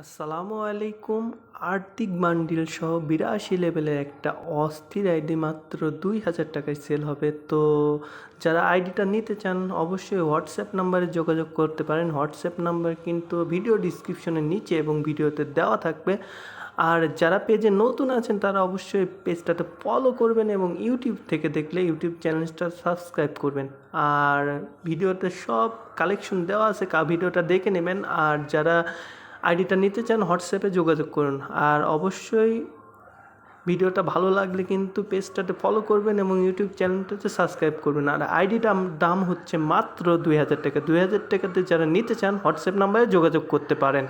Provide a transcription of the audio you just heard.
আসসালামু আলাইকুম। আর্থিক বান্ডিল সহ বিরাশি লেভেলের একটা অস্থির আইডি মাত্র দুই হাজার টাকায় সেল হবে। তো যারা আইডিটা নিতে চান, অবশ্যই হোয়াটসঅ্যাপ নাম্বারে যোগাযোগ করতে পারেন। হোয়াটসঅ্যাপ নাম্বার কিন্তু ভিডিও ডিসক্রিপশনের নিচে এবং ভিডিওতে দেওয়া থাকবে। আর যারা পেজে নতুন আছেন, তারা অবশ্যই পেজটাতে ফলো করবেন এবং ইউটিউব থেকে দেখলে ইউটিউব চ্যানেলটা সাবস্ক্রাইব করবেন। আর ভিডিওতে সব কালেকশন দেওয়া আছে ভিডিওটা দেখে নেবেন। আর যারা আইডিটা নিতে চান, হোয়াটসঅ্যাপে যোগাযোগ করুন। আর অবশ্যই ভিডিওটা ভালো লাগলে কিন্তু পেজটাতে ফলো করবেন এবং ইউটিউব চ্যানেলটাতে সাবস্ক্রাইব করবেন। আর আইডিটা দাম হচ্ছে মাত্র দুই হাজার টাকা। দুই হাজার টাকাতে যারা নিতে চান, হোয়াটসঅ্যাপ নাম্বারে যোগাযোগ করতে পারেন।